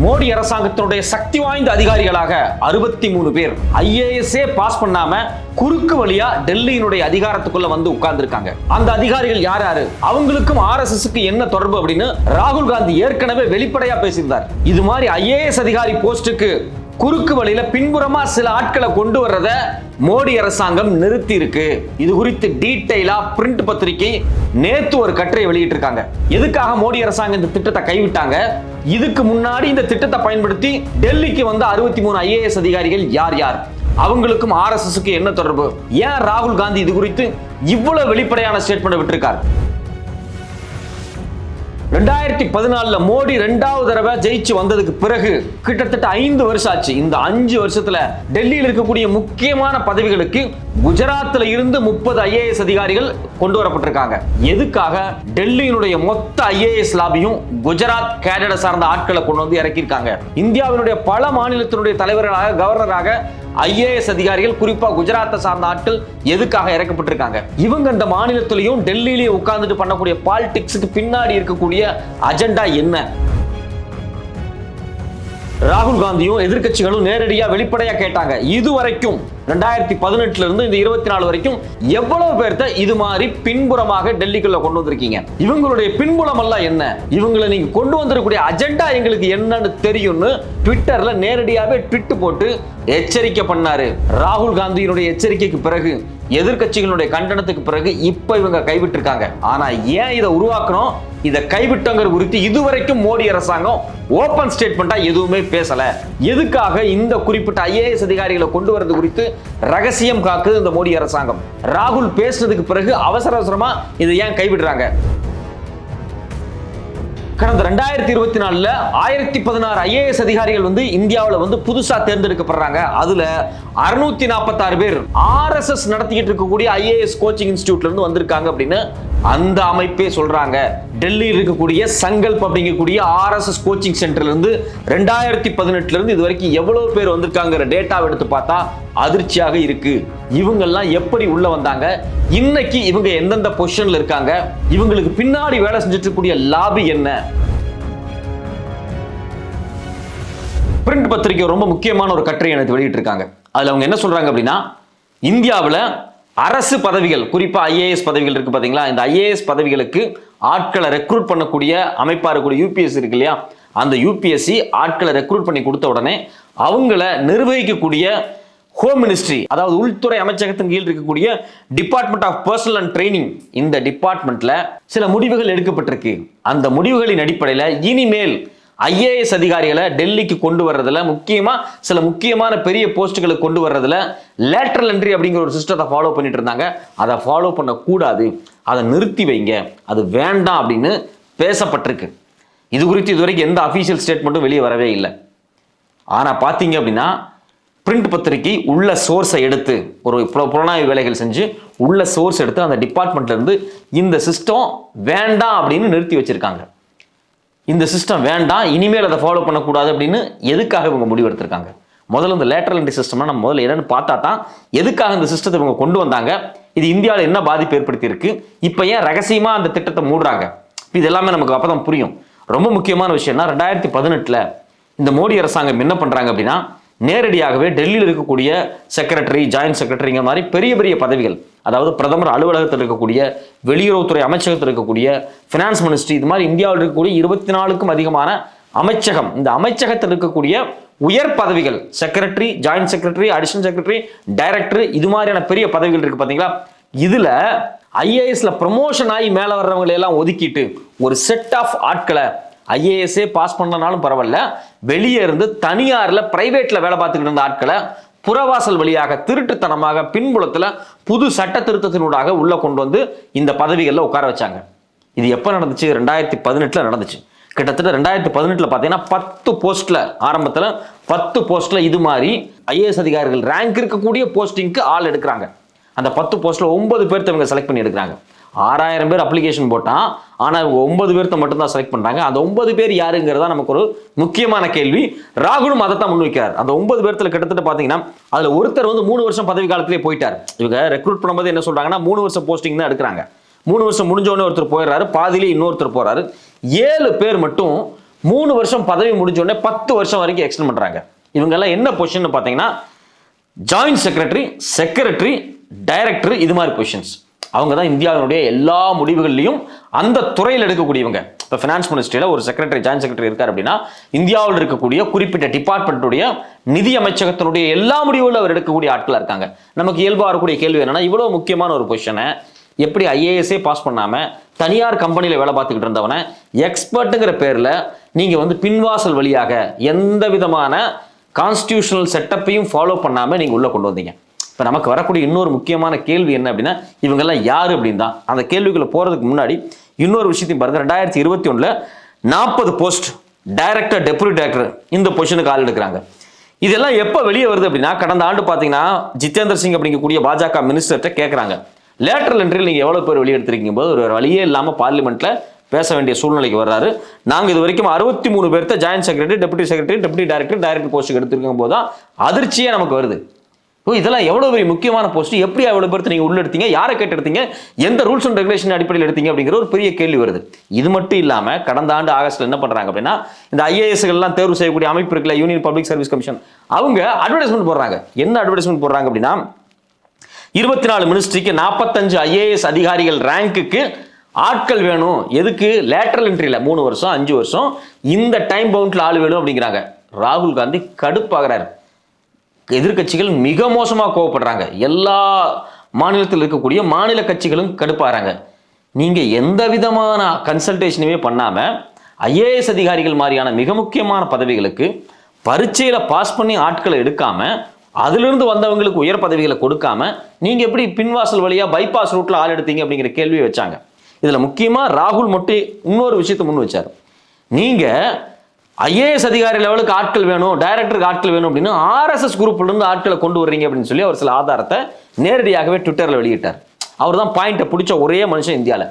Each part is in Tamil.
மோடி அரசாங்கத்தினுடைய சக்தி வாய்ந்த அதிகாரிகளாக அறுபத்தி மூணு பேர் ஐஏஎஸ்ஏ பாஸ் பண்ணாம குறுக்கு வழியா டெல்லியினுடைய அதிகாரத்துக்குள்ள வந்து உட்கார்ந்துருக்காங்க. அந்த அதிகாரிகள் யார் யாரு? அவங்களுக்கும் ஆர்எஸ்எஸ்க்கு என்ன தொடர்பு அப்படின்னு ராகுல் காந்தி ஏற்கனவே வெளிப்படையா பேசியிருந்தார். இது மாதிரி ஐஏஎஸ் அதிகாரி போஸ்டுக்கு குறுக்கு வழியில பின்புறமா சில ஆட்களை கொண்டு வர்றத மோடி அரசாங்கம் நிறுத்தி இருக்கு இது குறித்து டீட்டெயிலா பிரிண்ட் பத்திரிகை நேத்து ஒரு கட்டுரை வெளியிட்டு இருக்காங்க எதுக்காக மோடி அரசாங்கம் இந்த திட்டத்தை கைவிட்டாங்க? இதுக்கு முன்னாடி இந்த திட்டத்தை பயன்படுத்தி டெல்லிக்கு வந்த அறுபத்தி மூணு ஐஏஎஸ் அதிகாரிகள் யார் யார்? அவங்களுக்கும் ஆர்எஸ்எஸ்க்கு என்ன தொடர்பு? ஏன் ராகுல் காந்தி இது குறித்து இவ்வளவு வெளிப்படையான ஸ்டேட்மெண்ட் விட்டிருக்கார்? ரெண்டாயிரத்தி பதினாலில் மோடி ரெண்டாவது தடவை ஜெயிச்சு வந்ததுக்கு பிறகு கிட்டத்தட்ட ஐந்து வருஷம் ஆச்சு. இந்த அஞ்சு வருஷத்துல டெல்லியில் இருக்கக்கூடிய முக்கியமான பதவிகளுக்கு குஜராத்தில் இருந்து முப்பது ஐஏஎஸ் அதிகாரிகள் கொண்டு வரப்பட்டிருக்காங்க. எதுக்காக? டெல்லியினுடைய மொத்த ஐஏஎஸ் லாபியும் குஜராத் கேடட சார்ந்த ஆட்களை கொண்டு வந்து இறக்கியிருக்காங்க. இந்தியாவினுடைய பல மாநிலத்தினுடைய தலைவர்களாக கவர்னராக ஐஏஎஸ் அதிகாரிகள் குறிப்பா குஜராத்தை சார்ந்த ஆட்கள் எதுக்காக இறக்கப்பட்டிருக்காங்க? இவங்க அந்த மாநிலத்திலையும் டெல்லியிலேயே உட்கார்ந்துட்டு பண்ணக்கூடிய பாலிடிக்ஸுக்கு பின்னாடி இருக்கக்கூடிய அஜெண்டா என்ன? ராகுல் காந்தியும் எதிர்க்கட்சிகளும் நேரடியாக வெளிப்படையாக கேட்டாங்க. இதுவரைக்கும் ரெண்டாயிரத்தி பதினெட்டுல இருந்து இந்த இருபத்தி நாலு வரைக்கும் எவ்வளவு பேர்த்த இது மாதிரி பின்புறமாக டெல்லிக்குள்ள கொண்டு வந்திருக்கீங்க? இவங்களுடைய பின்புலம் எல்லாம் என்ன? இவங்களை நீங்க கொண்டு வந்திருக்கக்கூடிய அஜெண்டா எங்களுக்கு என்னன்னு தெரியும்னு ட்விட்டர்ல நேரடியாவே ட்விட்டு போட்டு எச்சரிக்கை பண்ணாரு. ராகுல் காந்தியினுடைய எச்சரிக்கைக்கு பிறகு எதிர்கட்சிகளுடைய கண்டனத்துக்கு பிறகு இப்ப இவங்க கைவிட்டிருக்காங்க. ஆனா ஏன் இதை உருவாக்கணும்? இதை கைவிட்டங்கிற குறித்து இதுவரைக்கும் மோடி அரசாங்கம் ஓபன் ஸ்டேட்மெண்ட்டா எதுவுமே பேசல. எதுக்காக இந்த குறிப்பிட்ட ஐஏஎஸ் அதிகாரிகளை கொண்டு வரது குறித்து ரகசியம் காக்குது இந்த மோடி அரசாங்கம். ராகுல் பேசுனதுக்கு பிறகு அவசர அவசரமா இதை ஏன் கைவிடுறாங்க? கடந்த ரெண்டாயிரத்தி இருபத்தி நாலுல ஆயிரத்தி பதினாறு ஐஏஎஸ் அதிகாரிகள் வந்து இந்தியாவில் வந்து புதுசா தேர்ந்தெடுக்கப்படுறாங்க. அதுல அறுநூத்தி நாற்பத்தாறு பேர் ஆர்எஸ்எஸ் நடத்திக்கிட்டு இருக்கக்கூடிய ஐஏஎஸ் கோச்சிங் இன்ஸ்டியூட்ல இருந்து வந்திருக்காங்க அப்படின்னு அந்த அமைப்பே சொல்றாங்க. டெல்லியில் இருக்கக்கூடிய சங்கல்ப் அப்படிங்கக்கூடிய ஆர்எஸ்எஸ் கோச்சிங் சென்டர்ல இருந்து ரெண்டாயிரத்தி பதினெட்டுல இருந்து இது வரைக்கும் எவ்வளவு பேர் வந்திருக்காங்கிற டேட்டாவை எடுத்து பார்த்தா அதிர்ச்சியாக இருக்கு. இவங்கெல்லாம் எப்படி உள்ள வந்தாங்க? இன்னைக்கு இவங்க எந்தெந்த பொசிஷன்ல இருக்காங்க? இவங்களுக்கு பின்னாடி வேலை செஞ்சுட்டு இருக்கக்கூடிய லாபி என்ன? பிரிண்ட் பத்திரிகை ரொம்ப முக்கியமான ஒரு கட்டுரை எனக்கு வெளியிட்டிருக்காங்க. அதில் அவங்க என்ன சொல்கிறாங்க அப்படின்னா இந்தியாவில் அரசு பதவிகள் குறிப்பாக ஐஏஎஸ் பதவிகள் இருக்குது பார்த்தீங்களா இந்த ஐஏஎஸ் பதவிகளுக்கு ஆட்களை ரெக்ரூட் பண்ணக்கூடிய அமைப்பாக இருக்கக்கூடிய யூபிஎஸ்சி இருக்கு இல்லையா? அந்த யூபிஎஸ்சி ஆட்களை ரெக்ரூட் பண்ணி கொடுத்த உடனே அவங்கள நிர்வகிக்கக்கூடிய ஹோம் மினிஸ்ட்ரி அதாவது உள்துறை அமைச்சகத்தின் கீழ் இருக்கக்கூடிய department of personnel and training இந்த டிபார்ட்மெண்ட்ல சில முடிவுகள் எடுக்கப்பட்டிருக்கு. அந்த முடிவுகளின் அடிப்படையில் இனிமேல் ஐஏஎஸ் அதிகாரிகளை டெல்லிக்கு கொண்டு வர்றதுல முக்கியமா சில முக்கியமான பெரிய போஸ்ட்டுகளுக்கு கொண்டு வர்றதுல லேட்டரல் என்ட்ரி அப்படிங்கிற ஒரு சிஸ்டத்தை ஃபாலோ பண்ணிட்டு இருந்தாங்க. அதை ஃபாலோ பண்ணக்கூடாது. அதை நிறுத்தி வைங்க. அது வேண்டாம் அப்படின்னு பேசப்பட்டிருக்கு. இது குறித்து இதுவரைக்கும் எந்த அஃபீஷியல் ஸ்டேட்மெண்ட்டும் வெளியே வரவே இல்லை. ஆனால் பார்த்தீங்க அப்படின்னா பிரிண்ட் பத்திரிகை உள்ள சோர்ஸை எடுத்து ஒரு புலனாய்வு வேலைகள் செஞ்சு உள்ள சோர்ஸ் எடுத்து அந்த டிபார்ட்மெண்ட்லேருந்து இந்த சிஸ்டம் வேண்டாம் அப்படின்னு நிறுத்தி வச்சுருக்காங்க. இந்த சிஸ்டம் வேண்டாம் இனிமேல் அதை ஃபாலோ பண்ணக்கூடாது அப்படின்னு எதுக்காக இவங்க முடிவெடுத்திருக்காங்க முதல்ல இந்த லேட்டரல் என்ட்ரி சிஸ்டம்னா நம்ம முதல்ல என்னன்னு பார்த்தா தான் எதுக்காக இந்த சிஸ்டத்தை இவங்க கொண்டு வந்தாங்க? இது இந்தியாவில் என்ன பாதிப்பு ஏற்படுத்தியிருக்கு? இப்போ ஏன் ரகசியமாக அந்த திட்டத்தை மூடுறாங்க? இது எல்லாமே நமக்கு அப்போ தான் புரியும். ரொம்ப முக்கியமான விஷயம்னா ரெண்டாயிரத்தி பதினெட்டில் இந்த மோடி அரசாங்கம் என்ன பண்ணுறாங்க அப்படின்னா நேரடியாகவே டெல்லியில் இருக்கக்கூடிய செக்ரட்டரி ஜாயின்ட் செக்ரட்டரிங்க மாதிரி பெரிய பெரிய பதவிகள் அதாவது பிரதமர் அலுவலகத்தில் இருக்கக்கூடிய வெளியுறவுத்துறை அமைச்சகத்தில் இருக்கக்கூடிய ஃபினான்ஸ் மினிஸ்ட்ரி இது மாதிரி இந்தியாவில் இருக்கக்கூடிய இருபத்தி நாலுக்கும் அதிகமான அமைச்சகம். இந்த அமைச்சகத்தில் இருக்கக்கூடிய உயர் பதவிகள் secretary joint secretary additional secretary director இது மாதிரியான பெரிய பதவிகள் இருக்கு பார்த்தீங்களா இதுல ஐஏஎஸ்ல ப்ரமோஷன் ஆகி மேலே வர்றவங்களை எல்லாம் ஒதுக்கிட்டு ஒரு செட் ஆஃப் ஆட்களை ஐஏஎஸ்ஏ பாஸ் பண்ணனாலும் பரவாயில்ல வெளியே இருந்து தனியாரில் பிரைவேட்ல வேலை பார்த்துக்கிட்டு இருந்த ஆட்களை புறவாசல் வழியாக திருட்டுத்தனமாக பின்புலத்தில் புது சட்ட திருத்தத்தினூடாக உள்ளே கொண்டு வந்து இந்த பதவிகளில் உட்கார வச்சாங்க. இது எப்போ நடந்துச்சு? ரெண்டாயிரத்தி பதினெட்டில் நடந்துச்சு. கிட்டத்தட்ட ரெண்டாயிரத்தி பதினெட்டில் பார்த்தீங்கன்னா பத்து போஸ்ட்டில் ஆரம்பத்தில் பத்து போஸ்ட்டில் இது மாதிரி ஐஏஎஸ் அதிகாரிகள் ரேங்க் இருக்கக்கூடிய போஸ்டிங்க்கு ஆள் எடுக்கிறாங்க. அந்த பத்து போஸ்ட்டில் ஒன்பது பேர்த்த இவங்க செலக்ட் பண்ணி எடுக்கிறாங்க. ஆறாயிரம் பேர் அப்ளிகேஷன் போட்டான் ஆனால் ஒன்பது பேர்த்த மட்டும்தான் செலக்ட் பண்ணுறாங்க அந்த ஒன்பது பேர் யாருங்கிறதா நமக்கு ஒரு முக்கியமான கேள்வி. ராகுலும் அதை தான் முன்வைக்கிறார் அந்த ஒன்பது பேர்த்தில் கிட்டத்தட்ட பார்த்தீங்கன்னா அதில் ஒருத்தர் வந்து மூணு வருஷம் பதவி காலத்திலே போயிட்டார். இவங்க ரெக்ரூட் பண்ணும்போது என்ன சொல்கிறாங்கன்னா மூணு வருஷம் போஸ்டிங் தான் எடுக்கிறாங்க. மூணு வருஷம் முடிஞ்சோடனே ஒருத்தர் போயிடுறாரு பாதியிலே இன்னொருத்தர் போகிறாரு ஏழு பேர் மட்டும் மூணு வருஷம் பதவி முடிஞ்சோடனே பத்து வருஷம் வரைக்கும் எக்ஸ்டெண்ட் பண்ணுறாங்க இவங்கெல்லாம் என்ன பொசிஷன் பார்த்தீங்கன்னா ஜாயிண்ட் செக்ரட்டரி செக்ரட்டரி டைரக்டர் இது மாதிரி கொஷின்ஸ் அவங்க தான் இந்தியாவினுடைய எல்லா முடிவுகள்லையும் அந்த துறையில் எடுக்கக்கூடியவங்க. இப்போ ஃபினான்ஸ் மினிஸ்ட்ரியில் ஒரு செக்ரட்டரி ஜாயிண்ட் செக்ரட்டரி இருக்கார் அப்படின்னா இந்தியாவில் இருக்கக்கூடிய குறிப்பிட்ட டிபார்ட்மெண்ட்டுடைய நிதி அமைச்சகத்தினுடைய எல்லா முடிவுகளும் அவர் எடுக்கக்கூடிய ஆட்களாக இருக்காங்க. நமக்கு இயல்பாக வரக்கூடிய கேள்வி என்னன்னா இவ்வளோ முக்கியமான ஒரு பொசிஷனை எப்படி ஐஏஎஸ்ஏ பாஸ் பண்ணாமல் தனியார் கம்பெனியில் வேலை பார்த்துக்கிட்டு இருந்தவனை எக்ஸ்பர்ட்டுங்கிற பேரில் நீங்கள் வந்து பின்வாசல் வழியாக எந்த விதமான கான்ஸ்டியூஷனல் செட்டப்பையும் ஃபாலோ பண்ணாமல் நீங்கள் உள்ளே கொண்டு வந்தீங்க. இப்போ நமக்கு வரக்கூடிய இன்னொரு முக்கியமான கேள்வி என்ன அப்படின்னா இவங்கெல்லாம் யார் அப்படின்னு தான் அந்த கேள்விக்குள்ளே போகிறதுக்கு முன்னாடி இன்னொரு விஷயத்தையும் பாருங்க. ரெண்டாயிரத்தி இருபத்தி ஒன்றில் நாற்பது போஸ்ட் டைரக்டர் டெப்யூட்டி டைரக்டர் இந்த பொசிஷனுக்கு ஆள் எடுக்கிறாங்க. இதெல்லாம் எப்போ வெளியே வருது அப்படின்னா கடந்த ஆண்டு பார்த்தீங்கன்னா ஜித்தேந்திர சிங் அப்படிங்கக்கூடிய பாஜக மினிஸ்டர்கிட்ட கேட்குறாங்க லேட்டரல் என்ட்ரியில் நீங்கள் எவ்வளோ பேர் வெளியெடுத்திருக்கீங்க போது ஒரு வழியே இல்லாமல் பார்லிமெண்ட்டில் பேச வேண்டிய சூழ்நிலைக்கு வர்றாரு. நாங்கள் இது வரைக்கும் அறுபத்தி மூணு பேர்த்த joint secretary deputy secretary deputy director director போஸ்ட்டுக்கு எடுத்திருக்கும் போது தான் அதிர்ச்சியே நமக்கு வருது. ஓ இதெல்லாம் எவ்வளோ பெரிய முக்கியமான போஸ்ட் எப்படி எவ்வளோ பேர்த்து நீங்கள் உள்ள எடுத்தீங்க யாரை கேட்டு எடுத்தீங்க எந்த ரூல்ஸ் அண்ட் ரெகுலேஷன் அடிப்படையில் எடுத்தீங்க அப்படிங்கிற ஒரு பெரிய கேள்வி வருது. இது மட்டும் இல்லாமல் கடந்த ஆண்டு ஆகஸ்ட்ல என்ன பண்ணுறாங்க அப்படின்னா இந்த ஐஏஎஸ்கள்லாம் தேர்வு செய்யக்கூடிய அமைப்பு இருக்குல்ல யூனியன் பப்ளிக் சர்வீஸ் கமிஷன் அவங்க அட்வர்டைஸ்மெண்ட் போடுறாங்க. என்ன அட்வர்டைஸ்மெண்ட் போடுறாங்க அப்படின்னா இருபத்தி நாலு மினிஸ்ட்ரிக்கு நாற்பத்தஞ்சு ஐஏஎஸ் அதிகாரிகள் ரேங்க்குக்கு ஆட்கள் வேணும். எதுக்கு? லேட்டரல் என்ட்ரியில் மூணு வருஷம் அஞ்சு வருஷம். இந்த டைம் பவுண்டில் ஆள் வேணும் அப்படிங்கிறாங்க. ராகுல் காந்தி கடுப்பாகிறார். எதிர்கட்சிகள் மிக மோசமாக கோவப்படுறாங்க. எல்லா மாநிலத்தில் இருக்கக்கூடிய மாநில கட்சிகளும் கடுப்பாகிறாங்க நீங்கள் எந்த விதமான கன்சல்டேஷனுமே பண்ணாமல் ஐஏஎஸ் அதிகாரிகள் மாதிரியான மிக முக்கியமான பதவிகளுக்கு பரீட்சையில் பாஸ் பண்ணி ஆட்களை எடுக்காமல் அதிலிருந்து வந்தவங்களுக்கு உயர் பதவிகளை கொடுக்காம நீங்கள் எப்படி பின்வாசல் வழியாக பைபாஸ் ரூட்டில் ஆள் எடுத்தீங்க அப்படிங்கிற கேள்வியை வச்சாங்க. இதில் முக்கியமாக ராகுல் மொட்டி இன்னொரு விஷயத்தை முன் வச்சார். நீங்கள் ஐஏஎஸ் அதிகாரி லெவலுக்கு ஆட்கள் வேணும் டைரக்டருக்கு ஆட்கள் வேணும் அப்படின்னு ஆர்எஸ்எஸ் குரூப்லேருந்து ஆட்களை கொண்டு வர்றீங்க அப்படின்னு சொல்லி அவர் சில ஆதாரத்தை நேரடியாகவே ட்விட்டரில் வெளியிட்டார். அவர் தான் பாயிண்ட்டை பிடிச்ச ஒரே மனுஷன் இந்தியாவில்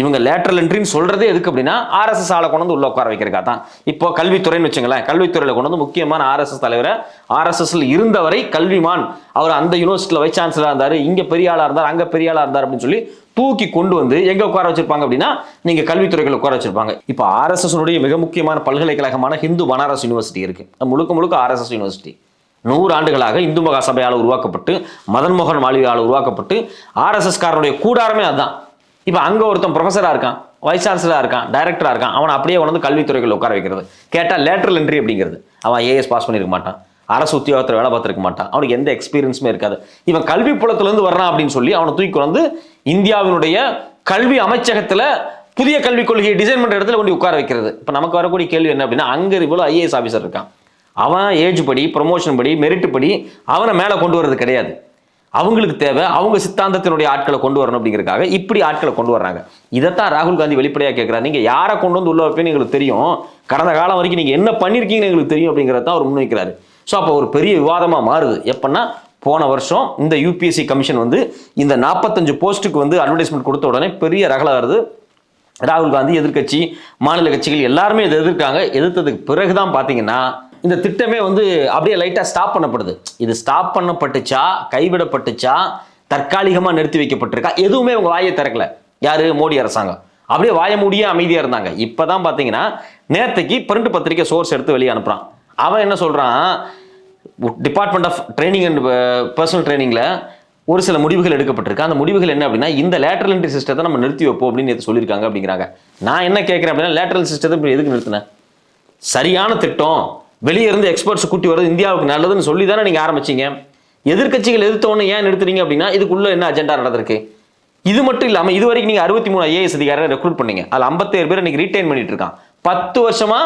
இவங்க லேட்டர் என்ட்ரின்னு சொல்றதே எதுக்கு அப்படின்னா ஆர்எஸ்எஸ் ஆளை கொண்டு வந்து உள்ள உட்கார வைக்கிறக்கா தான் இப்போ கல்வித்துறைன்னு வச்சுங்களேன் கல்வித்துறையில் கொண்டு வந்து முக்கியமான ஆர்எஸ்எஸ் தலைவரை ஆர்எஸ்எஸ்ல இருந்தவரை கல்விமான். அவர் அந்த யூனிவர்சிட்டியில் வைஸ் சான்சலராக இருந்தார் இங்கே பெரிய ஆளாக இருந்தார் அங்கே பெரிய ஆளாக இருந்தார் அப்படின்னு சொல்லி தூக்கி கொண்டு வந்து எங்க உட்கார வச்சிருப்பாங்க அப்படின்னா நீங்க கல்வித்துறைகளை உட்கார வச்சிருப்பாங்க. இப்போ ஆர்எஸ்எஸ்னுடைய மிக முக்கியமான பல்கலைக்கழகமான ஹிந்து பனாரஸ் யூனிவர்சிட்டி இருக்குது முழுக்க முழுக்க ஆர்எஸ்எஸ் யூனிவர்சிட்டி நூறு ஆண்டுகளாக இந்து மகா சபையால் உருவாக்கப்பட்டு மதன்மோகன் மாளிகையால் உருவாக்கப்பட்டு ஆர்எஸ்எஸ்காரனுடைய கூடாரமே அதுதான். இப்போ அங்கே ஒருத்தன் ப்ரொஃபஸராக இருக்கான் வைஸ் சான்சலராக இருக்கான் டைரக்டராக இருக்கான் அவனை அப்படியே உணர்ந்து வந்து கல்வித்துறைகள் உட்கார வைக்கிறது. கேட்டால் லேட்டரல் என்ட்ரி அப்படிங்கிறது. அவன் ஏஎஸ் பாஸ் பண்ணியிருக்க மாட்டான். அரசு உத்தியோகத்தில் வேலை பார்த்துருக்க மாட்டான். அவனுக்கு எந்த எக்ஸ்பீரியன்ஸுமே இருக்காது. இவன் கல்வி புலத்திலேருந்து வர்றான் அப்படின்னு சொல்லி அவனை தூக்கி வந்து இந்தியாவினுடைய கல்வி அமைச்சகத்தில் புதிய கல்விக் கொள்கையை டிசைன் பண்ணுற இடத்துல கொண்டு உட்கார வைக்கிறது. இப்போ நமக்கு வரக்கூடிய கேள்வி என்ன அப்படின்னா அங்கே இவ்வளோ ஐஏஎஸ் ஆஃபீஸர் இருக்கான். அவன் ஏஜ் படி ப்ரொமோஷன் படி மெரிட் படி அவனை மேலே கொண்டு வர்றது கிடையாது. அவங்களுக்கு தேவை அவங்க சித்தாந்தத்தினுடைய ஆட்களை கொண்டு வரணும் அப்படிங்கிறதுக்காக இப்படி ஆட்களை கொண்டு வர்றாங்க. இதைத்தான் ராகுல் காந்தி வெளிப்படையாக கேட்குறாரு நீங்கள் யாரை கொண்டு வந்து உள்ள வைப்பேன்னு எங்களுக்கு தெரியும். கடந்த காலம் வரைக்கும் நீங்கள் என்ன பண்ணியிருக்கீங்கன்னு எங்களுக்கு தெரியும் அப்படிங்கிறத தான் அவர் முன்வைக்கிறாரு. ஸோ அப்போ ஒரு பெரிய விவாதமாக மாறுது. எப்படின்னா போன வருஷம் இந்த யூபிஎஸ்சி கமிஷன் வந்து இந்த நாற்பத்தஞ்சு போஸ்ட்டுக்கு வந்து அட்வர்டைஸ்மெண்ட் கொடுத்த உடனே பெரிய ரகலாக வருது ராகுல் காந்தி எதிர்க்கட்சி மாநில கட்சிகள் எல்லாருமே இதை எதிர்க்காங்க. எதிர்த்ததுக்கு பிறகுதான் பார்த்தீங்கன்னா இந்த திட்டமே வந்து அப்படியே லைட்டாக ஸ்டாப் பண்ணப்படுது. இது ஸ்டாப் பண்ணப்பட்டுச்சா? கைவிடப்பட்டுச்சா? தற்காலிகமாக நிறுத்தி வைக்கப்பட்டிருக்கா? எதுவுமே அவங்க வாயை திறக்கல. யார்? மோடி அரசாங்கம். அப்படியே வாய மூடியே அமைதியாக இருந்தாங்க. இப்போ தான் பார்த்தீங்கன்னா நேரத்துக்கு பிரிண்ட் பத்திரிக்கை சோர்ஸ் எடுத்து வெளியே அனுப்புகிறான் அவன் என்ன சொல்கிறான் department of training and personnel ட்ரைனிங்கில் ஒரு சில முடிவுகள் எடுக்கப்பட்டிருக்கு. அந்த முடிவுகள் என்ன அப்படின்னா இந்த லேட்ரல் என்ட்ரி சிஸ்டத்தை நம்ம நிறுத்தி வைப்போம் அப்படின்னு சொல்லியிருக்காங்க அப்படிங்கிறாங்க. நான் என்ன கேட்குறேன் அப்படின்னா லேட்ரல் சிஸ்டத்தை எதுக்கு நிறுத்தினேன் சரியான திட்டம். வெளியே இருந்து எக்ஸ்பர்ட்ஸ் கூட்டி வர்றது இந்தியாவுக்கு நல்லதுன்னு சொல்லி தானே நீங்கள் ஆரம்பிச்சீங்க? எதிர்க்கட்சிகள் எதிர்த்தவொன்னு ஏன் நிறுத்துறீங்க அப்படின்னா இதுக்குள்ள என்ன அஜெண்டா நடந்திருக்கு? இது மட்டும் இல்லாமல் இது வரைக்கும் நீங்கள் அறுபத்தி மூணு ஐஏஎஸ் அதிகாரிகளை ரெக்ரூட் பண்ணீங்க. அதில் ஐம்பத்தேழு பேர் இன்னைக்கு ரீட்டைன் பண்ணிட்டு இருக்கான் பத்து வருஷமா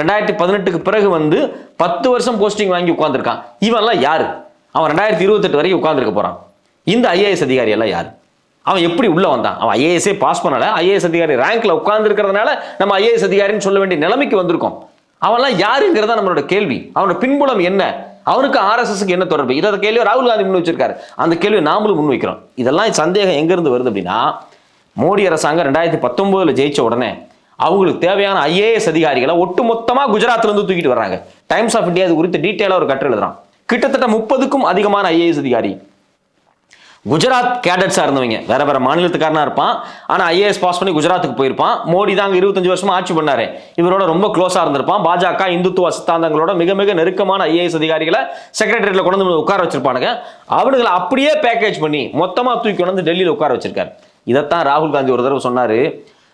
ரெண்டாயிரத்தி பதினெட்டுக்கு பிறகு வந்து பத்து வருஷம் போஸ்டிங் வாங்கி உட்காந்துருக்கான் இவன்லாம் யாரு? அவன் ரெண்டாயிரத்தி இருபத்தெட்டு வரைக்கும் உட்காந்துருக்க போறான். இந்த ஐஏஎஸ் அதிகாரி எல்லாம் யாரு? அவன் எப்படி உள்ள வந்தான்? அவன் ஐஏஎஸ்ஏ பாஸ் பண்ணல. ஐஏஎஸ் அதிகாரி ரேங்க்ல உட்காந்துருக்கிறதுனால நம்ம ஐஏஎஸ் அதிகாரின்னு சொல்ல வேண்டிய நிலைமைக்கு வந்திருக்கோம். அவன்லாம் யாருங்கிறதா நம்மளோட கேள்வி. அவனோட பின்புலம் என்ன? அவனுக்கு ஆர்எஸ்எஸ்க்கு என்ன தொடர்பு? இதை கேள்வி ராகுல் காந்தி முன் வச்சிருக்காரு. அந்த கேள்வி நாமளும் முன் வைக்கிறோம். இதெல்லாம் சந்தேகம் எங்கேருந்து வருது அப்படின்னா மோடி அரசாங்கம் ரெண்டாயிரத்தி பத்தொன்பதுல ஜெயிச்ச உடனே அவங்களுக்கு தேவையான ஐஏஎஸ் அதிகாரிகளை ஒட்டு மொத்தமாக இருந்து தூக்கிட்டு வர்றாங்க. டைம்ஸ் ஆஃப் இந்தியா இது குறித்து டீட்டெயிலாக ஒரு கட்டு எழுதுறான். கிட்டத்தட்ட முப்பதுக்கும் அதிகமான ஐஏஎஸ் அதிகாரி குஜராத் கேடட்ஸாக இருந்தவங்க. வேற வேற மாநிலத்துக்காரனா இருப்பான். ஆனால் ஐஏஎஸ் பாஸ் பண்ணி குஜராத்துக்கு போயிருப்பான். மோடி தான் அங்கே இருபத்தஞ்சு வருஷமா ஆட்சி பண்ணாரு. இவரோட ரொம்ப க்ளோஸாக இருந்திருப்பான். பாஜக இந்துத்துவ சித்தாந்தங்களோட மிக மிக நெருக்கமான ஐஏஎஸ் அதிகாரிகளை செக்ரட்டரியேட்ல கொண்டு வந்து உட்கார வச்சிருப்பானுங்க. அவனுங்களை அப்படியே பேக்கேஜ் பண்ணி மொத்தமாக தூக்கி கொண்டு வந்து டெல்லியில் உட்கார வச்சிருக்காரு. இதைத்தான் ராகுல் காந்தி ஒரு தடவை சொன்னார்.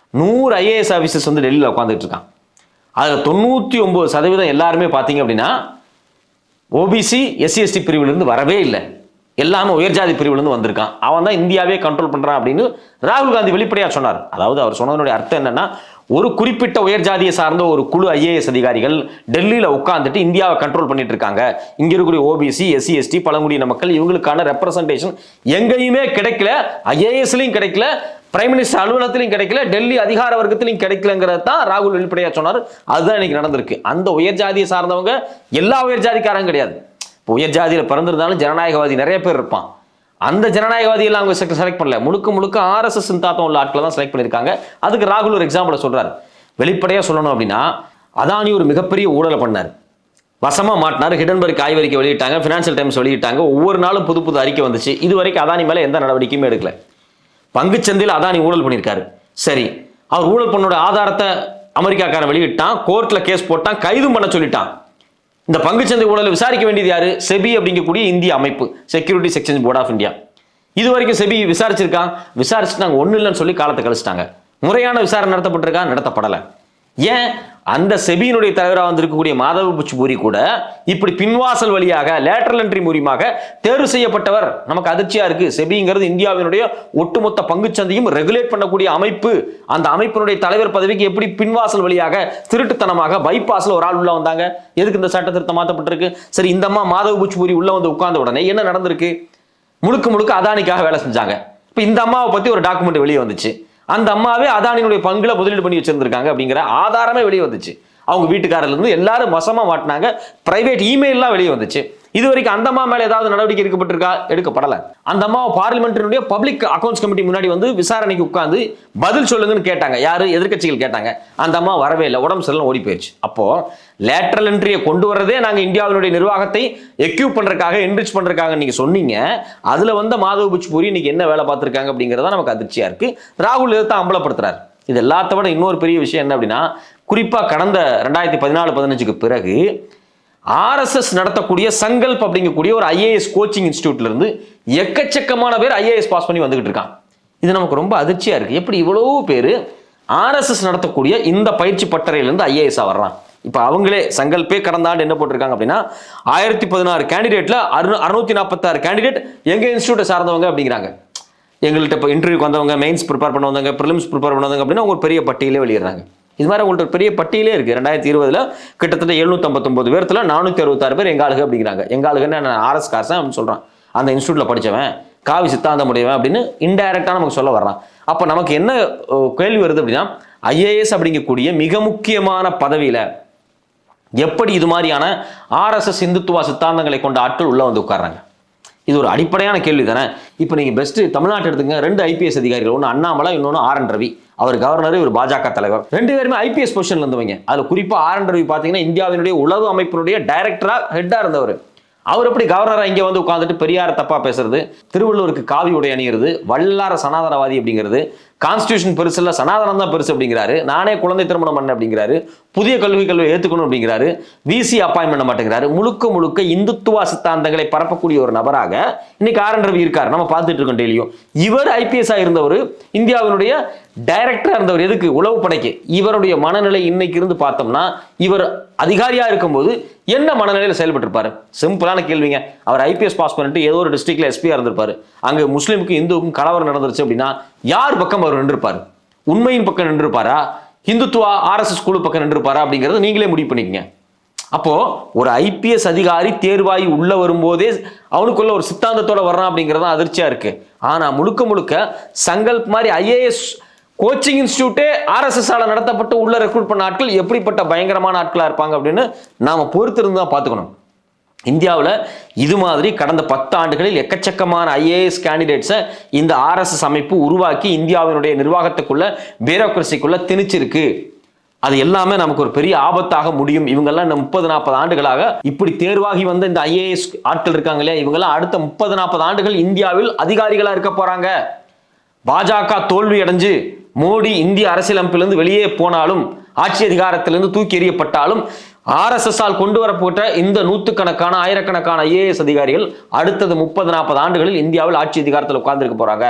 நூறு ஐஏஎஸ் ஆஃபீஸர்ஸ் வந்து டெல்லியில் உட்காந்துட்டு இருக்கான். அதில் தொண்ணூற்றி ஒம்பது சதவீதம் எல்லாருமே பார்த்தீங்க அப்படின்னா ஓபிசி எஸ்சி எஸ்டி பிரிவிலிருந்து வரவே இல்லை. எல்லாமே உயர்ஜாதி பிரிவுலேருந்து வந்திருக்கான். அவன் தான் இந்தியாவே கண்ட்ரோல் பண்ணுறான் அப்படின்னு ராகுல் காந்தி வெளிப்படையாக சொன்னார். அதாவது அவர் சொன்னதனுடைய அர்த்தம் என்னன்னா ஒரு குறிப்பிட்ட உயர்ஜாதியை சார்ந்த ஒரு குழு ஐஏஎஸ் அதிகாரிகள் டெல்லியில் உட்காந்துட்டு இந்தியாவை கண்ட்ரோல் பண்ணிட்டு இருக்காங்க. இங்கே இருக்கக்கூடிய ஓபிசி எஸ்சி எஸ்டி பழங்குடியின மக்கள் இவங்களுக்கான ரெப்ரசன்டேஷன் எங்கேயுமே கிடைக்கல. ஐஏஎஸ்லையும் கிடைக்கல. பிரைம் மினிஸ்டர் அலுவலகத்திலையும் கிடைக்கல. டெல்லி அதிகார வர்க்கத்திலையும் கிடைக்கலங்கிறது தான் ராகுல் வெளிப்படையாக சொன்னார். அதுதான் இன்னைக்கு நடந்திருக்கு. அந்த உயர் ஜாதியை சார்ந்தவங்க எல்லா உயர் ஜாதிக்காரங்க கிடையாது. உயர் ஜாதியில் பிறந்திருந்தாலும் ஜனநாயகவாதி நிறைய பேர் இருப்பான். அந்த ஜனநாயகவாதியெல்லாம் அவங்க அவங்க செலக்ட் பண்ணல. முழுக்க முழுக்க ஆர்எஸ்எஸ் தாத்தம் உள்ள ஆட்களை தான் செலக்ட் பண்ணியிருக்காங்க. அதுக்கு ராகுல் ஒரு எக்ஸாம்பிளை சொல்கிறார் வெளிப்படையாக சொல்லணும் அப்படின்னா அதானி ஒரு மிகப்பெரிய ஊழலை பண்ணார். வசமாக மாட்டினார் ஹிடன்பர்க் ஆய்வறிக்கை வெளியிட்டாங்க ஃபினான்ஷியல் டைம்ஸ் வெளியிட்டாங்க ஒவ்வொரு நாளும் புது புது அறிக்கை வந்துச்சு. இது வரைக்கும் அதானி மேலே எந்த நடவடிக்கையுமே எடுக்கல. பங்குச்சந்தையில் அதானி ஊழல் பண்ணியிருக்காரு. சரி அவர் ஊழல் பண்ணோட ஆதாரத்தை அமெரிக்காக்காரன் வெளியிட்டான் கோர்ட்டில் கேஸ் போட்டான் கைதும் பண்ண சொல்லிட்டான். இந்த பங்குச்சந்தை ஊழலை விசாரிக்க வேண்டியது யாரு? செபி அப்படிங்கக்கூடிய இந்திய அமைப்பு. Securities exchange board of India இது வரைக்கும் செபி விசாரிச்சிருக்கான் விசாரிச்சுட்டு நாங்கள் ஒன்றும் இல்லைன்னு சொல்லி காலத்தை கழிச்சிட்டாங்க. முறையான விசாரணை நடத்தப்பட்டிருக்கா? நடத்தப்படலை. ஏன்? அந்த செபியினுடைய தலைவராக வந்திருக்கக்கூடிய மாதவ புச்சுபூரி கூட இப்படி பின்வாசல் வழியாக லேட்டரல் என்ட்ரி மூலியமாக தேர்வு செய்யப்பட்டவர். நமக்கு அதிர்ச்சியா இருக்கு. செபிங்கிறது இந்தியாவினுடைய ஒட்டுமொத்த பங்குச்சந்தையும் ரெகுலேட் பண்ணக்கூடிய அமைப்பு. அந்த அமைப்பினுடைய தலைவர் பதவிக்கு எப்படி பின்வாசல் வழியாக திருட்டுத்தனமாக பைபாஸ்ல ஒரு ஆள் உள்ள வந்தாங்க? எதுக்கு இந்த சட்ட திருத்தம் மாற்றப்பட்டிருக்கு சரி இந்த அம்மா மாதவ புச்சுபூரி உள்ள வந்து உட்கார்ந்த உடனே என்ன நடந்திருக்கு? முழுக்க முழுக்க அதானிக்காக வேலை செஞ்சாங்க. இப்போ இந்த அம்மாவை பத்தி ஒரு டாக்குமெண்ட் வெளியே வந்துச்சு. அந்த அம்மாவே அதானியினுடைய பங்குல முதலீடு பண்ணி வச்சிருந்திருக்காங்க அப்படிங்கிற ஆதாரமே வெளியே வந்துச்சு. அவங்க வீட்டுக்காரர்லேருந்து எல்லாரும் வசமா மாட்டினாங்க. பிரைவேட் இமெயிலெலாம் வெளியே வந்துச்சு. இது வரைக்கும் அந்த அம்மா மேலே ஏதாவது நடவடிக்கை எடுக்கப்பட்டிருக்கா? எடுக்கப்படலை. அந்த அம்மாவை பார்லிமெண்ட்டினுடைய பப்ளிக் அக்கௌண்ட்ஸ் கமிட்டி முன்னாடி வந்து விசாரணைக்கு உட்காந்து பதில் சொல்லுங்கன்னு கேட்டாங்க. யார்? எதிர்கட்சிகள் கேட்டாங்க. அந்த அம்மா வரவே இல்லை. உடம்பு சரியில்லை ஓடி போயிடுச்சு அப்போது லேட்ரல் என்ட்ரியை கொண்டு வரதே நாங்கள் இந்தியாவினுடைய நிர்வாகத்தை எக்யூப் பண்ணுறக்காக என்ரிச் பண்ணுறக்காக நீங்கள் சொன்னீங்க. அதில் வந்த மாதவ் புச்பூரி இன்னைக்கு என்ன வேலை பார்த்துருக்காங்க அப்படிங்கிறத நமக்கு அதிர்ச்சியாக இருக்குது ராகுல் இதை தான் அம்பலப்படுத்துறாரு. இது எல்லாத்த விட இன்னொரு பெரிய விஷயம் என்ன அப்படின்னா குறிப்பாக கடந்த ரெண்டாயிரத்தி பதினாலு பதினஞ்சுக்கு பிறகு ஆர்எஸ்எஸ் நடத்தக்கூடிய சங்கல்ப் அப்படிங்கக்கூடிய ஒரு ஐஏஎஸ் கோச்சிங் இன்ஸ்டியூட்லேருந்து எக்கச்சக்கமான பேர் ஐஏஎஸ் பாஸ் பண்ணி வந்துகிட்டு இருக்கான் இது நமக்கு ரொம்ப அதிர்ச்சியாக இருக்குது எப்படி இவ்வளோ பேர் ஆர்எஸ்எஸ் நடத்தக்கூடிய இந்த பயிற்சி பட்டறையிலேருந்து ஐஏஎஸ்ஸாக வர்றான் இப்போ அவங்களே சங்கல்பே கடந்த ஆண்டு என்ன போட்டிருக்காங்க அப்படின்னா ஆயிரத்தி பதினாறு கேண்டிடேட்ல அறு அறுநூத்தி நாற்பத்தாறு கேண்டிடேட் எங்கள் இன்ஸ்டியூட்டை சார்ந்தவங்க அப்படிங்கிறாங்க. எங்கள்கிட்ட இப்போ இன்டர்வியூக்கு வந்தவங்க மெயின்ஸ் ப்ரிப்பேர் பண்ண வந்தவங்க ப்ரிலிம்ஸ் ப்ரிப்பேர் பண்ண வந்தவங்க அப்படின்னா ஒரு பெரிய பட்டியலே வெளியிடுறாங்க. இது மாதிரி உங்கள்ட்ட பெரிய பட்டியலே இருக்குது ரெண்டாயிரத்தி இருபதில் கிட்டத்தட்ட எழுநூத்தம்பத்தொம்பது பேர்த்தில் நானூற்றி அறுபத்தாறு பேர் எங்க ஆளுக அப்படிங்கிறாங்க. எங்கள் ஆளுகன்னு நான் ஆர்எஸ் காசன் அப்படின்னு சொல்கிறான் அந்த இன்ஸ்டியூட்ல படித்தவன் காவி சித்தாந்தம் உடையவன் அப்படின்னு இன்டைரக்டாக நமக்கு சொல்ல வர்றான். அப்போ நமக்கு என்ன கேள்வி வருது அப்படின்னா ஐஏஎஸ் அப்படிங்கக்கூடிய மிக முக்கியமான பதவியில் எப்படி இது மாதிரியான ஆர்எஸ்எஸ் இந்துத்துவ சித்தாந்தங்களை கொண்ட ஆட்கள் உள்ளே வந்து உட்கார்றாங்க? இது ஒரு அடிப்படையான கேள்வி தானே இப்போ நீங்கள் பெஸ்ட்டு தமிழ்நாட்டு எடுத்துங்க ரெண்டு ஐபிஎஸ் அதிகாரிகள் ஒன்று அண்ணாமலை இன்னொன்று ஆர் என் ரவி. அவர் கவர்னர் இவர் பாஜக தலைவர். ரெண்டு பேருமே ஐபிஎஸ் பொசிஷன்ல இருந்தவங்க. அதில் குறிப்பாக ஆர் என் ரவி பார்த்தீங்கன்னா இந்தியாவினுடைய உளவு அமைப்பினுடைய டைரக்டராக ஹெட்டாக இருந்தவர். அவர் எப்படி கவர்னராக இங்கே வந்து உட்காந்துட்டு பெரியார தப்பாக பேசுறது திருவள்ளூருக்கு காவி உடை அணியிறது வல்லார சனாதனவாதி அப்படிங்கிறது கான்ஸ்டியூஷன் பெருசு இல்ல சனாதனம் தான் பெருசு அப்படிங்கிறாரு. நானே குழந்தை திருமணம் பண்ண அப்படிங்கிறாரு. புதிய கல்வி கல்வியை ஏற்றுக்கணும் அப்படிங்கிறாரு. விசி அப்பாயின் பண்ண மாட்டேங்கிறாரு. முழுக்க முழுக்க இந்துத்துவ சித்தாந்தங்களை பரப்பக்கூடிய ஒரு நபராக இன்னைக்கு ஆர் ரவி இருக்கார். நம்ம பார்த்துட்டு இருக்கோம் டெய்லியும் இவர் ஐபிஎஸ் இருந்தவர் இந்தியாவினுடைய டைரக்டராக இருந்தவர். எதுக்கு? உளவு படைக்கு. இவருடைய மனநிலை இன்னைக்கு இருந்து பார்த்தோம்னா இவர் அதிகாரியாக இருக்கும்போது என்ன மனநிலையில் செயல்பட்டிருப்பாரு? சிம்பிளான கேள்விங்க. அவர் ஐபிஎஸ் பாஸ் பண்ணிட்டு ஏதோ ஒரு டிஸ்ட்ரிக்ட்ல எஸ்பியாக இருந்திருப்பாரு. அங்கே முஸ்லீமுக்கும் இந்துவுக்கும் கலவரம் நடந்துருச்சு அப்படின்னா யார் பக்கம் அவர் நின்றுப்பார் உண்மையின் பக்கம் நின்றுப்பாரா இந்துத்துவா ஆர்எஸ்எஸ் குழு பக்கம் நின்றுப்பாரா அப்படிங்கிறத நீங்களே முடிவு பண்ணிக்கங்க. அப்போ ஒரு ஐபிஎஸ் அதிகாரி தேர்வாய் உள்ள வரும்போதே அவனுக்குள்ள ஒரு சித்தாந்தத்தோட வர்றான் அப்படிங்கிறது தான் அதிர்ச்சியா இருக்கு. ஆனா முழுக்க முழுக்க சங்கல்ப் மாதிரி ஐஏஎஸ் கோச்சிங் இன்ஸ்டியூட்டே ஆர்எஸ்எஸ் ஆல நடத்தப்பட்டு உள்ள ரெக்ரூட் பண்ண ஆட்கள் எப்படிப்பட்ட பயங்கரமான ஆட்களா இருப்பாங்க அப்படின்னு நாம பொறுத்திருந்து தான் பார்த்துக்கணும். இந்தியாவில் இது மாதிரி கடந்த பத்து ஆண்டுகளில் எக்கச்சக்கமான ஐஏஎஸ் கேண்டிடேட்ஸை இந்த ஆர்எஸ்எஸ் அமைப்பு உருவாக்கி இந்தியாவினுடைய நிர்வாகத்துக்குள்ள பியூரோக்ரஸிக்குள்ள திணிச்சிருக்கு. அது எல்லாமே நமக்கு ஒரு பெரிய ஆபத்தாக முடியும். இவங்கெல்லாம் இந்த முப்பது நாற்பது ஆண்டுகளாக இப்படி தேர்வாகி வந்த இந்த ஐஏஎஸ் ஆட்கள் இருக்காங்க இல்லையா? இவங்கெல்லாம் அடுத்த முப்பது நாற்பது ஆண்டுகள் இந்தியாவில் அதிகாரிகளாக இருக்க போறாங்க. பாஜக தோல்வி அடைஞ்சு மோடி இந்திய அரசியலமைப்பிலிருந்து வெளியே போனாலும் ஆட்சி அதிகாரத்திலிருந்து தூக்கி எறியப்பட்டாலும் ஆர்எஸ்எஸ் ஆல் கொண்டு வரப்பட்ட இந்த நூற்றுக்கணக்கான ஆயிரக்கணக்கான ஐஏஎஸ் அதிகாரிகள் அடுத்தது முப்பது நாற்பது ஆண்டுகளில் இந்தியாவில் ஆட்சி அதிகாரத்தில் உட்கார்ந்துருக்க போறாங்க.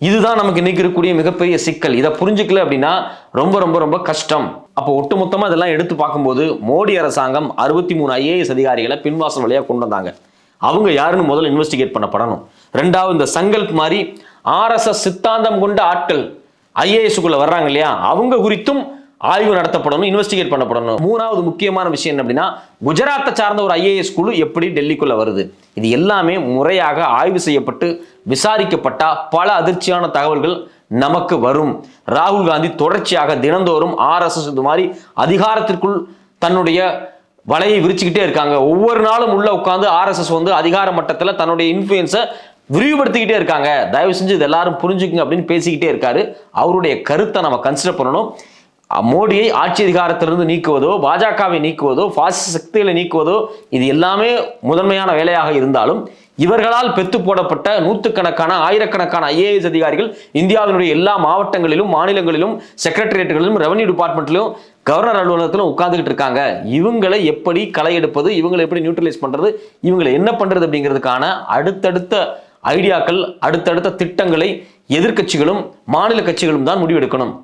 இதுதான் நமக்கு இன்னைக்கு இருக்கக்கூடிய மிகப்பெரிய சிக்கல். இதை புரிஞ்சுக்கல அப்படின்னா ரொம்ப ரொம்ப ரொம்ப கஷ்டம். அப்போ ஒட்டுமொத்தமாக இதெல்லாம் எடுத்து பார்க்கும்போது மோடி அரசாங்கம் அறுபத்தி மூணு ஐஏஎஸ் அதிகாரிகளை பின்வாசம் வழியாக கொண்டு வந்தாங்க. அவங்க யாருன்னு முதல்ல இன்வெஸ்டிகேட் பண்ணப்படணும் ரெண்டாவது இந்த சங்கல்ப் மாதிரி ஆர்எஸ்எஸ் சித்தாந்தம் கொண்ட ஆட்கள் ஐஏஎஸ்க்குள்ள வர்றாங்க இல்லையா? அவங்க குறித்தும் ஆய்வு நடத்தப்படணும் இன்வெஸ்டிகேட் பண்ணப்படணும். மூணாவது முக்கியமான விஷயம் என்ன அப்படின்னா குஜராத்தை சார்ந்த ஒரு ஐஏஎஸ் குழு எப்படி டெல்லிக்குள்ள வருது? இது எல்லாமே முறையாக ஆய்வு செய்யப்பட்டு விசாரிக்கப்பட்டா பல அதிர்ச்சியான தகவல்கள் நமக்கு வரும். ராகுல் காந்தி தொடர்ச்சியாக தினந்தோறும் ஆர்எஸ்எஸ் இது மாதிரி அதிகாரத்திற்குள் தன்னுடைய வலையை விரிச்சுக்கிட்டே இருக்காங்க. ஒவ்வொரு நாளும் உள்ள உட்காந்து ஆர்எஸ்எஸ் வந்து அதிகார மட்டத்தில் தன்னுடைய இன்ஃப்ளூயன்ஸை விரிவுபடுத்திக்கிட்டே இருக்காங்க. தயவு செஞ்சு இது எல்லாரும் புரிஞ்சுக்குங்க அப்படின்னு பேசிக்கிட்டே இருக்காரு. அவருடைய கருத்தை நம்ம கன்சிடர் பண்ணணும். மோடியை ஆட்சி அதிகாரத்திலிருந்து நீக்குவதோ பாஜகவை நீக்குவதோ பாசிச சக்திகளை நீக்குவதோ இது எல்லாமே முதன்மையான வேலையாக இருந்தாலும் இவர்களால் பெத்து போடப்பட்ட நூற்றுக்கணக்கான ஆயிரக்கணக்கான ஐஏஎஸ் அதிகாரிகள் இந்தியாவினுடைய எல்லா மாவட்டங்களிலும் மாநிலங்களிலும் செக்ரட்டரியேட்டுகளிலும் ரெவன்யூ டிபார்ட்மெண்ட்லையும் கவர்னர் அலுவலகத்திலும் உட்காந்துக்கிட்டு இருக்காங்க. இவங்களை எப்படி களை எடுப்பது இவங்களை எப்படி நியூட்ரலைஸ் பண்ணுறது இவங்களை என்ன பண்ணுறது அப்படிங்கிறதுக்கான அடுத்தடுத்த ஐடியாக்கள் அடுத்தடுத்த திட்டங்களை எதிர்க்கட்சிகளும் மாநில கட்சிகளும் தான் முடிவெடுக்கணும்.